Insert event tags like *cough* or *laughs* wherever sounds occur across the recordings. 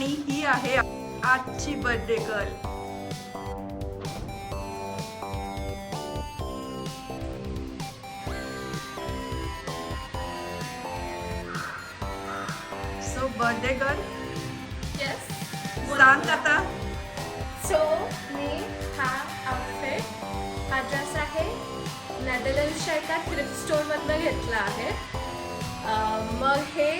आणि ही आहे आजची birthday girl so birthday girl yes सांग आता. सो मी हा आउटफिट हा ड्रेस आहे नेदरलँड्सच्या एका थ्रिफ्ट स्टोअरमधनं घेतला आहे. मग हे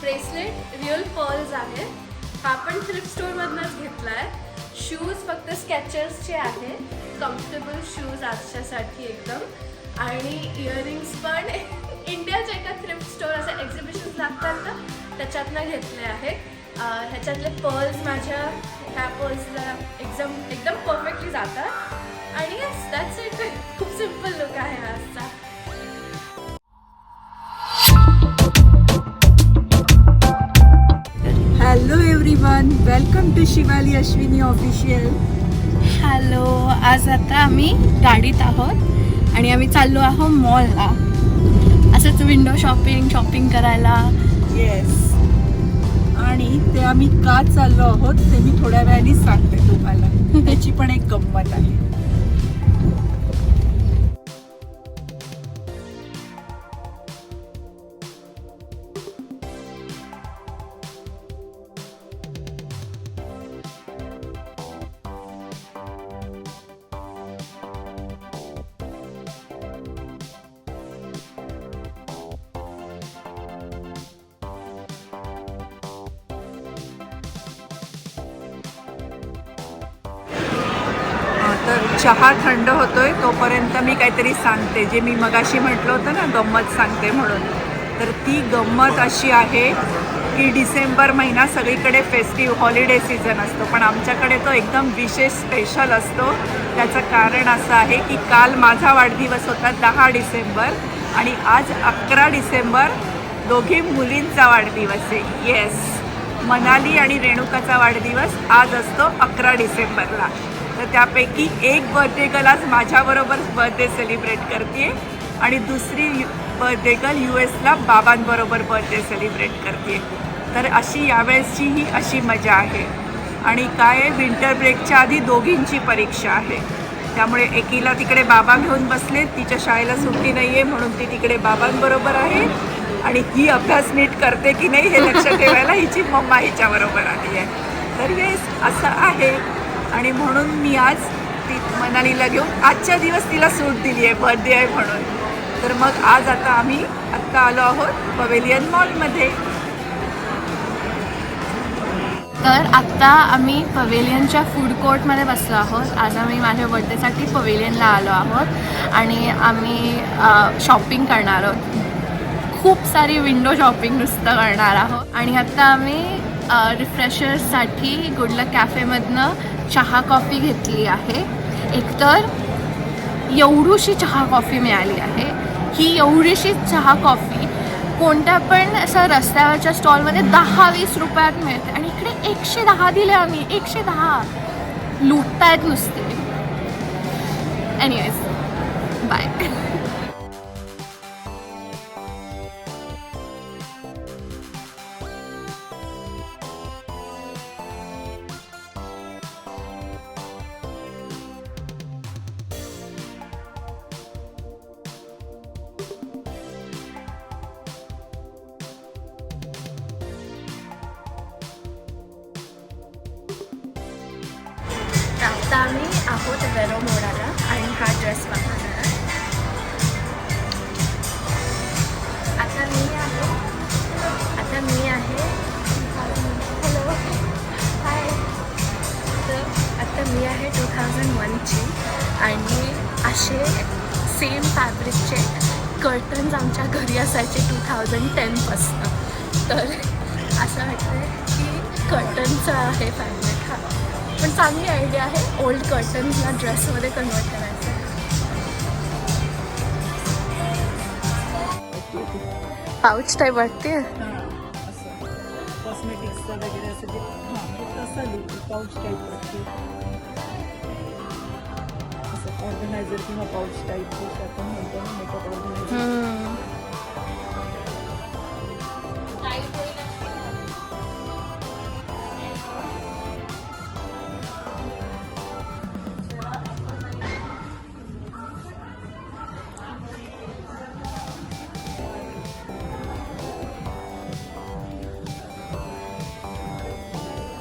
ब्रेसलेट रिअल पर्ल्स आहे. हा पण थ्रिफ्ट स्टोअरमधनंच घेतला आहे शूज फक्त स्केचर्सचे आहे कम्फर्टेबल शूज आजच्यासाठी एकदम. आणि इयरिंग्स पण. *laughs* इंडियाच्या एका थ्रिफ्ट स्टोअर असं एक्झिबिशन लागतात ना त्याच्यातनं घेतले आहेत. ह्याच्यातले पर्ल्स माझ्या ह्या पर्ल्सला एकदम एकदम परफेक्टली जातात. आणि यस दॅट्स इट खूप सिंपल लुक आहे आजचा. Everyone welcome to Shivali Ashwini official hello आज आता आम्ही गाडीत आहोत आणि आम्ही चाललो आहोत मॉलला असंच विंडो शॉपिंग शॉपिंग करायला. येस आणि ते आम्ही का चाललो आहोत ते मी थोड्या वेळाने सांगते तुम्हाला. त्याची पण एक गंमत आहे. तर चहा थंड होतोय तोपर्यंत मी काहीतरी सांगते. जे मी मगाशी म्हटलं होतं ना गंमत सांगते म्हणून. तर ती गंमत अशी आहे की डिसेंबर महिना सगळीकडे फेस्टिव्ह हॉलिडे सीझन असतो. पण आमच्याकडे तो एकदम विशेष स्पेशल असतो. त्याचं कारण असं आहे की काल माझा वाढदिवस होता दहा डिसेंबर आणि आज अकरा डिसेंबर दोघी मुलींचा वाढदिवस आहे. येस मनाली आणि रेणुकाचा वाढदिवस आज असतो अकरा डिसेंबरला. तर त्यापैकी एक बर्थडे गर्ल आज माझ्याबरोबर बर्थडे सेलिब्रेट करते आणि दुसरी बर्थडे गर्ल यू एसला बाबांबरोबर बर्थडे सेलिब्रेट करते तर अशी यावेळेसची ही अशी मजा आहे. आणि काय विंटर ब्रेकच्या आधी दोघींची परीक्षा आहे. त्यामुळे एकीला तिकडे बाबा घेऊन बसले तिच्या शाळेला सुट्टी नाही आहे म्हणून ती तिकडे बाबांबरोबर आहे. आणि ही अभ्यास नीट करते की नाही हे लक्ष ठेवायला हिची मम्मा हिच्याबरोबर आली आहे. तर येस असं आहे. आणि म्हणून मी आज ती मनालीला घेऊन आजच्या दिवस तिला सूट दिली आहे बर्थडे आहे म्हणून. तर मग आज आता आम्ही आत्ता आलो आहोत पवेलियन मॉलमध्ये तर आत्ता आम्ही पवेलियनच्या फूड कोर्टमध्ये बसलो आहोत. आज आम्ही माझ्या बर्थडेसाठी पवेलियनला आलो आहोत. आणि आम्ही शॉपिंग करणार आहोत. खूप सारी विंडो शॉपिंग नुसतं करणार आहोत. आणि आत्ता आम्ही रिफ्रेशर्ससाठी गुडलक कॅफेमधनं चहा कॉफी घेतली आहे. एकतर एवढीशी चहा कॉफी मिळाली आहे. ही एवढीशी चहा कॉफी कोणत्या पण असं रस्त्यावरच्या स्टॉलमध्ये दहा वीस रुपयात मिळते आणि इकडे एकशे दहा दिले आम्ही एकशे दहा. लुटतायत नुसते. एनिवेज बाय *laughs* कर्टन्स आमच्या घरी असायचे टू थाउजंड टेनपासनं तर असं वाटतं की कर्टनचं आहे फॅब्रिक हा. पण चांगली आयडिया आहे ओल्ड कर्टन्सला ड्रेसमध्ये कन्वर्ट करायचं. पाऊच टाईप वाटते असं. कॉस्मेटिक्सचं वगैरे असं तसं पाऊच टाईप वाटते. organizer किंवा पाऊच टाईप आपण म्हणतो मेकअप ऑर्गनायझर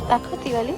দেখো তিওয়ালি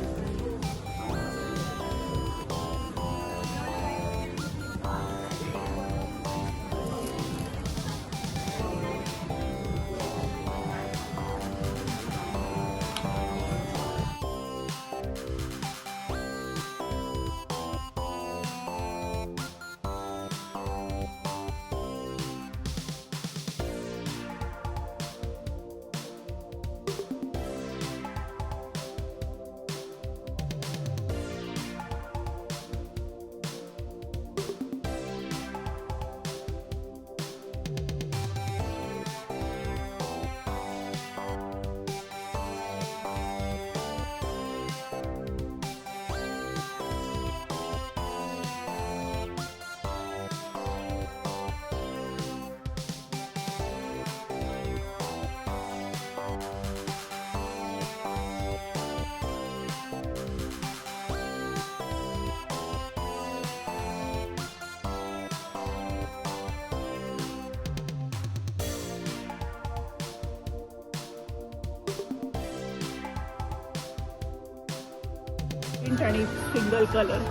प्रिंट आणि सिंगल कलर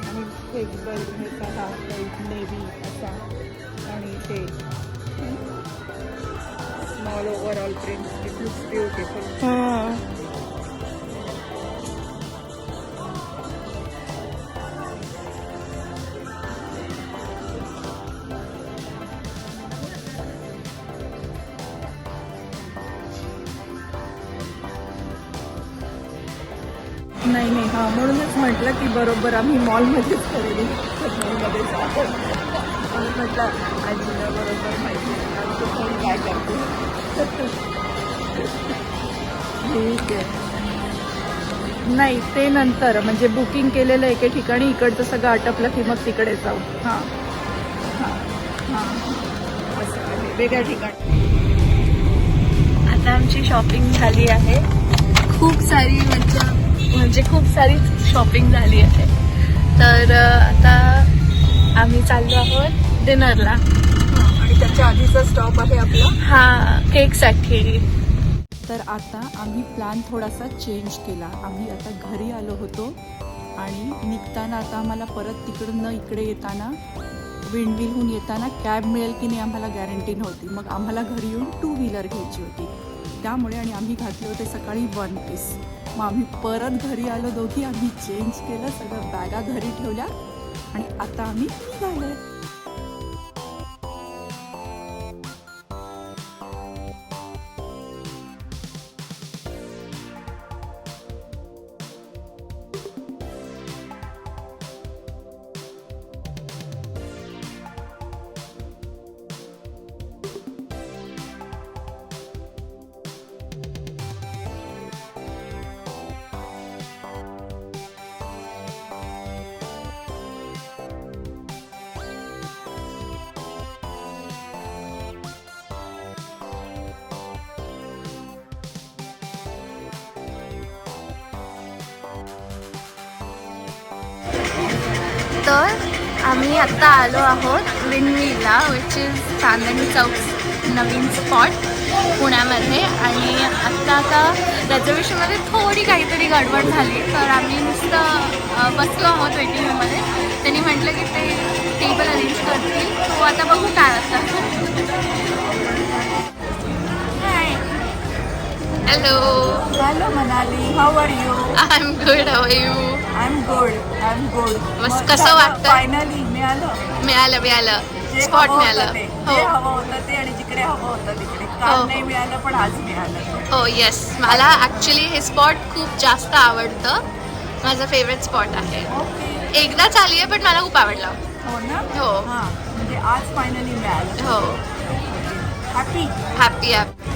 आणि फ्लेक्सिबल ह्याचा हा नेव्ही असा. आणि ते small overall print it looks beautiful नाही नाही. हां म्हणूनच म्हटलं की बरोबर आम्ही मॉलमध्येच खरेदी मॉलमध्ये जातो. म्हणून म्हटलं आजीला बरोबर माहिती आमचं काय ठीक आहे. नाही ते नंतर. म्हणजे बुकिंग केलेलं एके ठिकाणी इकडचं सगळं आटपलं की मग तिकडे जाऊ. हां. हां. हां. असं वेगळ्या ठिकाणी. आता आमची शॉपिंग झाली आहे. खूप सारी म्हणजे म्हणजे खूप सारी शॉपिंग झाली आहे. तर आता आम्ही चाललो आहोत डिनरला. आणि त्याच्या आधीचा स्टॉप आहे आपला. हा केकसाठी तर आता आम्ही प्लॅन थोडासा चेंज केला. आम्ही आता घरी आलो होतो आणि निघताना आता आम्हाला परत तिकडून इकडे येताना विंडविलहून येताना कॅब मिळेल की नाही आम्हाला गॅरंटी नव्हती. मग आम्हाला घरी येऊन टू व्हीलर घ्यायची होती. त्यामुळे आणि आम्ही घातले होते सकाळी वन पीस मग आम्ही परत घरी आलो दोघी आम्ही चेंज केलं सगळं बॅगा घरी ठेवल्या आणि आता आम्ही निघालोय. तर आम्ही आत्ता आलो आहोत विनविला विच इज चांदणी चौक नवीन स्पॉट पुण्यामध्ये. आणि आत्ता आता रेझर्वेशनमध्ये थोडी काहीतरी गडबड झाली. तर आम्ही नुसतं बसलो आहोत वेटिंग रूममध्ये त्यांनी म्हटलं की ते टेबल अरेंज करतील. तो आता बघू काय असतं. Hello hello Manali. How are you I am good how you am good am good मस्त कसं वाटतं? फायनली मिळालं. मिळालं मिळालं. जे स्पॉट हवं मिळालं. होतं ते. हो. जे हवं होतं ते आणि जिकडे हवं होतं तिकडे. हो. काल नाही मिळालं पण आज मिळालं. हो येस मला ॲक्च्युली हे स्पॉट खूप जास्त आवडतं. माझं फेवरेट स्पॉट आहे. ओके एकदाच आली आहे पण मला खूप आवडलं. हो ना? हो. हां म्हणजे आज फायनली मिळालं. हो. हॅपी हॅपी हॅपी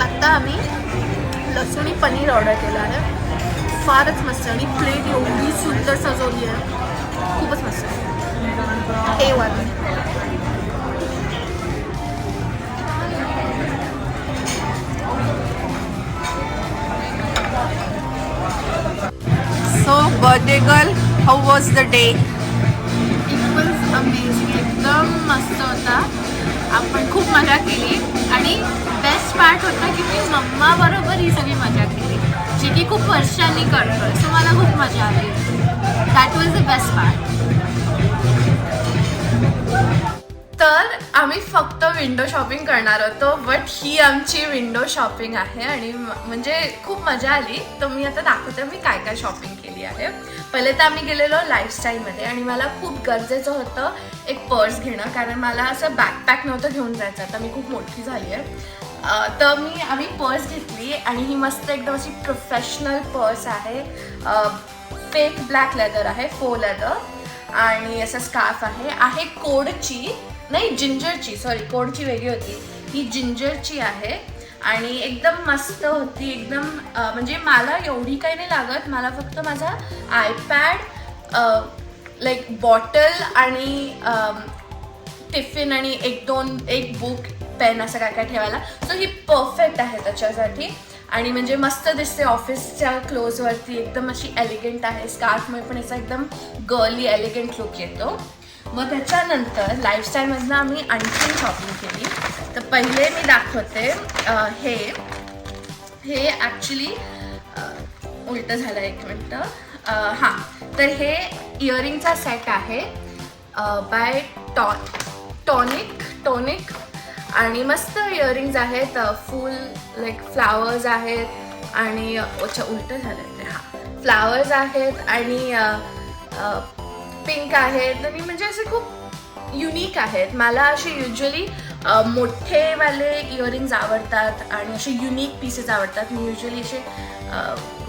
आत्ता आम्ही लसूणी पनीर ऑर्डर केलं आहे. फारच मस्त आणि प्लेट एवढी सुंदर सजवली आहे. खूपच मस्त ए birthday girl how was the day it was amazing एकदम मस्त होता. आपण खूप मजा केली. आणि बेस्ट पार्ट होता की मी मम्मा बरोबर ही सगळी मजा केली. जी की खूप वर्षांनी करतोय. सो मला खूप मजा आली. That was the best part तर आम्ही फक्त विंडो शॉपिंग करणार होतो बट ही आमची विंडो शॉपिंग आहे. आणि म्हणजे खूप मजा आली. तर मी आता दाखवते मी काय काय शॉपिंग केली. आहे. पहिले तर आम्ही गेलेलो लाईफस्टाईलमध्ये आणि मला खूप गरजेचं होतं एक पर्स घेणं कारण मला असं बॅकपॅक नव्हतं घेऊन जायचं. आता मी खूप मोठी झाली आहे. तर मी आम्ही पर्स घेतली आणि ही मस्त एकदम अशी प्रोफेशनल पर्स आहे. फेक ब्लॅक लेदर आहे फो लेदर आणि असं स्कार्फ आहे. आहे कोडची नाही जिंजरची सॉरी कोडची वेगळी होती. ही जिंजरची आहे. आणि एकदम मस्त होती एकदम म्हणजे मला एवढी काही नाही लागत. मला फक्त माझा आयपॅड लाईक बॉटल आणि टिफिन आणि एक दोन एक बुक पेन असं काय काय ठेवायला. सो ही परफेक्ट आहे त्याच्यासाठी. आणि म्हणजे मस्त दिसते ऑफिसच्या क्लोजवरती एकदम अशी एलिगंट आहे. स्कार्फमुळे पण याचा एकदम गर्ली एलिगंट लुक येतो. मग त्याच्यानंतर लाईफस्टाईलमधनं आम्ही आणखीन शॉपिंग केली. तर पहिले मी दाखवते हे. हे ॲक्च्युली उलटं झालं एक मिनटं. हां. तर हे इयरिंगचा सेट आहे बाय टॉ टॉनिक टॉनिक आणि मस्त इयरिंग्ज आहेत फुल लाईक फ्लावर्स आहेत. आणि अच्छा उलटं झालं ते हां. फ्लावर्स आहेत आणि पिंक आहेत. आणि म्हणजे असे खूप युनिक आहेत. मला असे युजली मोठेवाले इयरिंग्ज आवडतात आणि असे युनिक पीसेस आवडतात. मी युजली असे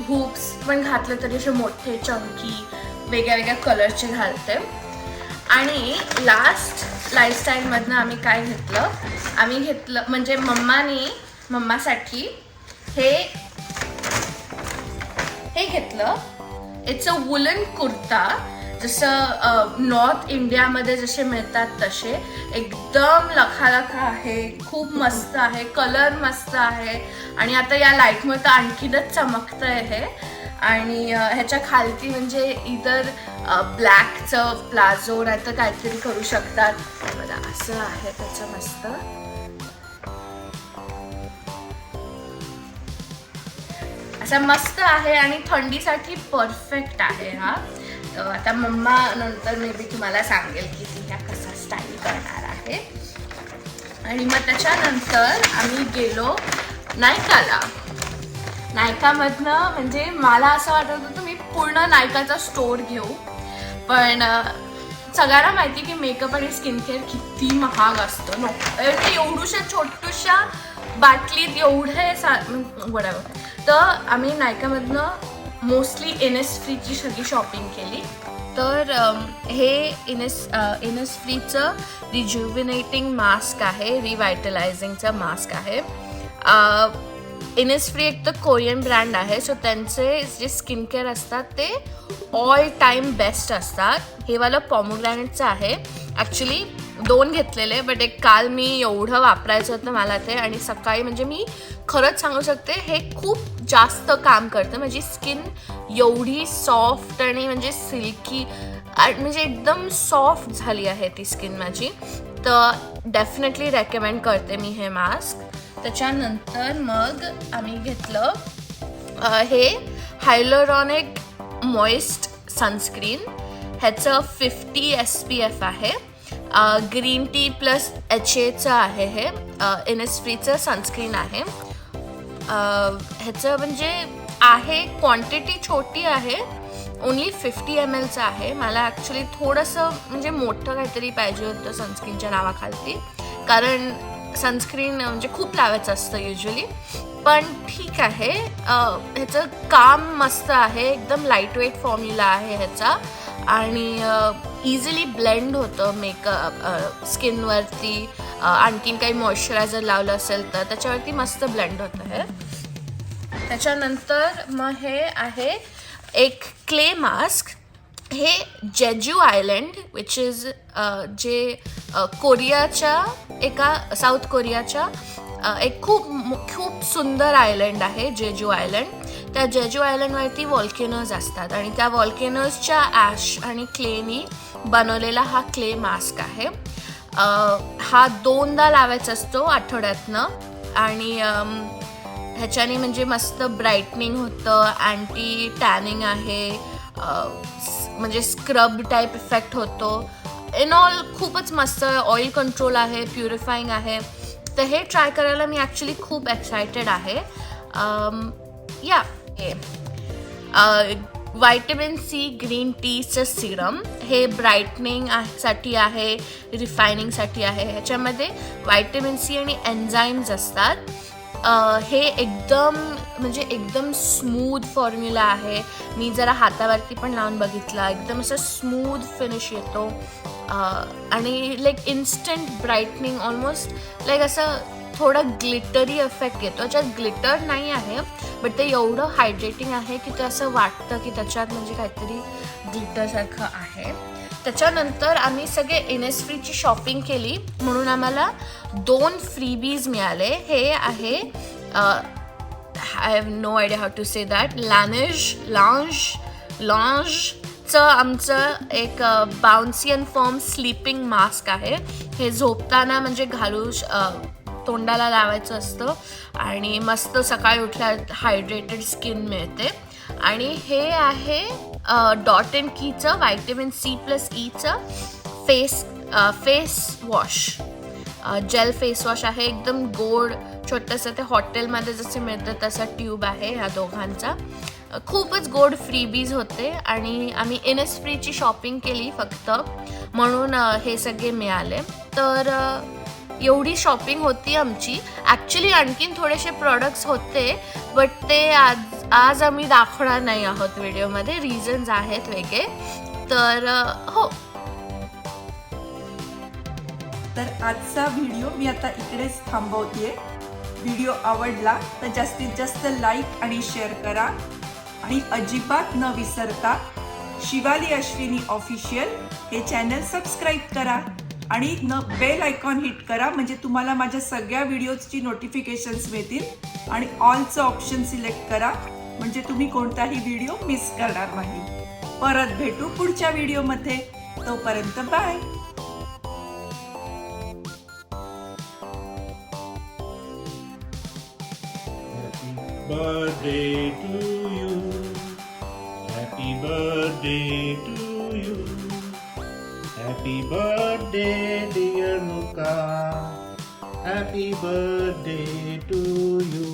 हुप्स पण घातले तरी असे मोठे चंकी वेगळ्या वेगळ्या कलरचे घालते. आणि लास्ट लाईफस्टाईलमधनं आम्ही काय घेतलं? आम्ही घेतलं म्हणजे मम्मानी मम्मासाठी हे हे घेतलं. It's a woollen kurta. जसं नॉर्थ इंडियामध्ये जसे मिळतात तसे एकदम लखालखा आहे खूप मस्त आहे कलर मस्त आहे. आणि आता या लाईटमुळे तर आणखीनच चमकतंय हे. आणि ह्याच्या खालती म्हणजे इतर ब्लॅकचं प्लाझो नाही तर काहीतरी करू शकतात. बघा असं आहे त्याचं मस्त. असा मस्त आहे आणि थंडीसाठी परफेक्ट आहे हा. आता मम्मा नंतर मे बी तुम्हाला सांगेल की ती ह्या कसा स्टाईल करणार आहे. आणि मग त्याच्यानंतर आम्ही गेलो नायकाला. नायकामधनं म्हणजे मला असं वाटत होतं मी पूर्ण नायकाचा स्टोर घेऊ. पण सगळ्यांना माहिती की मेकअप आणि स्किन केअर किती महाग असतं. नो ते एवढूशा छोटूशा बाटलीत एवढे सा वडावं तर आम्ही नायकामधनं मोस्टली एनएस फ्रीची सगळी शॉपिंग केली. तर हे इनेस इनेस फ्रीचं रिज्युविनेटिंग मास्क आहे रिवायटलायझिंगचं मास्क आहे. इनेस फ्री एक तर कोरियन ब्रँड आहे सो त्यांचे जे स्किन केअर असतात ते ऑल टाईम बेस्ट असतात. हे वालं पॉमोग्रॅनेटचं आहे. ॲक्च्युली दोन घेतलेले बट एक काल मी एवढं वापरायचं होतं मला ते आणि सकाळी म्हणजे मी खरंच सांगू शकते हे खूप जास्त काम करतं. माझी स्किन एवढी सॉफ्ट आणि म्हणजे सिल्की म्हणजे एकदम सॉफ्ट झाली आहे ती स्किन माझी. तर डेफिनेटली रेकमेंड करते मी हे मास्क त्याच्यानंतर मग आम्ही घेतलं हे हायलोरॉनिक मॉइस्ट सनस्क्रीन ह्याचं फिफ्टी एस पी एफ आहे. ग्रीन टी प्लस एच एचं आहे हे. एस फ्रीचं सनस्क्रीन आहे. ह्याचं म्हणजे आहे क्वांटिटी छोटी आहे. ओन्ली फिफ्टी एम एलचं आहे. मला ॲक्च्युली थोडंसं म्हणजे मोठं काहीतरी पाहिजे होतं सनस्क्रीनच्या नावाखालती. कारण सनस्क्रीन म्हणजे खूप लावायचं असतं युजली पण ठीक आहे ह्याचं काम मस्त आहे एकदम लाइट वेट फॉर्म्युला आहे ह्याचा. आणि इझिली ब्लेंड होतं मेकअप स्किनवरती आणखीन काही मॉइश्चरायझर लावलं असेल तर त्याच्यावरती मस्त ब्लेंड होतं हे. त्याच्यानंतर मग हे आहे एक क्ले मास्क हे जेजू आयलँड विच इज जे कोरियाच्या एका साऊथ कोरियाच्या एक खूप खूप सुंदर आयलँड आहे जेजू आयलँड. त्या जेजू आयलंडवरती वॉल्केनर्स असतात आणि त्या वॉल्केनर्सच्या ॲश आणि क्लेनी बनवलेला हा क्ले मास्क आहे. हा दोनदा लावायचा असतो आठवड्यातनं आणि ह्याच्याने म्हणजे मस्त ब्राईटनिंग होतं अँटी टॅनिंग आहे म्हणजे स्क्रब टाईप इफेक्ट होतो. इन ऑल खूपच मस्त ऑइल कंट्रोल आहे प्युरिफाईंग आहे. तर हे ट्राय करायला मी ॲक्च्युली खूप एक्सायटेड आहे. Um, या हे. व्हायटमिन सी ग्रीन टीचं सिरम हे ब्राईटनिंगसाठी आहे रिफायनिंगसाठी आहे. ह्याच्यामध्ये व्हायटमिन सी आणि एन्झाईम्स असतात. Uh, हे एकदम म्हणजे एकदम स्मूथ फॉर्म्युला आहे. मी जरा हातावरती पण लावून बघितला. एकदम असं स्मूथ फिनिश येतो. आणि like instant brightening almost like असं थोडं ग्लिटरी इफेक्ट येतो. ज्यात ग्लिटर नाही आहे बट ते एवढं हायड्रेटिंग आहे की ते असं वाटतं की त्याच्यात म्हणजे काहीतरी ग्लिटरसारखं आहे. त्याच्यानंतर आम्ही सगळे इनेसफ्रीची शॉपिंग केली. म्हणून आम्हाला दोन फ्रीबीज मिळाले. हे आहे I have no idea how to say that लॅनिश लॉन्ज लॉन्जचं आमचं एक bouncy and firm sleeping mask आहे. हे झोपताना म्हणजे घालू तोंडाला लावायचं असतं आणि मस्त सकाळी उठल्या हायड्रेटेड स्किन मिळते. आणि हे आहे डॉट अँड कीचं vitamin C plus ईचं face face wash gel face wash आहे. एकदम गोड छोटंसं ते हॉटेलमध्ये जसे मिळतं तसा ट्यूब आहे ह्या दोघांचा. खूपच गोड फ्रीबीज होते आणि आम्ही इनएसफ्रीची शॉपिंग केली फक्त. म्हणून हे सगळे मिळाले. तर एवढी शॉपिंग होती आमची. ॲक्च्युली आणखीन थोडेसे प्रॉडक्ट्स होते बट ते आज आज आम्ही दाखवणार नाही आहोत व्हिडिओमध्ये. रिझन्स आहेत वेगळे. तर हो. तर आजचा व्हिडिओ मी आता इकडेच थांबवते व्हिडिओ आवडला तर जास्तीत जास्त लाईक आणि शेअर करा. आणि अजिबात न विसरता शिवाली अश्विनी ऑफिशियल हे चॅनल सबस्क्राईब करा. आणि न बेल आयकॉन हिट करा म्हणजे तुम्हाला माझ्या सगळ्या व्हिडिओजची नोटिफिकेशन्स मिळतील. आणि ऑलचं ऑप्शन सिलेक्ट करा म्हणजे तुम्ही कोणताही व्हिडिओ मिस करणार नाही. परत भेटू पुढच्या व्हिडिओमध्ये. तोपर्यंत bye. Birthday to you. Happy birthday to you. Happy birthday, dear Luca. Happy birthday to you.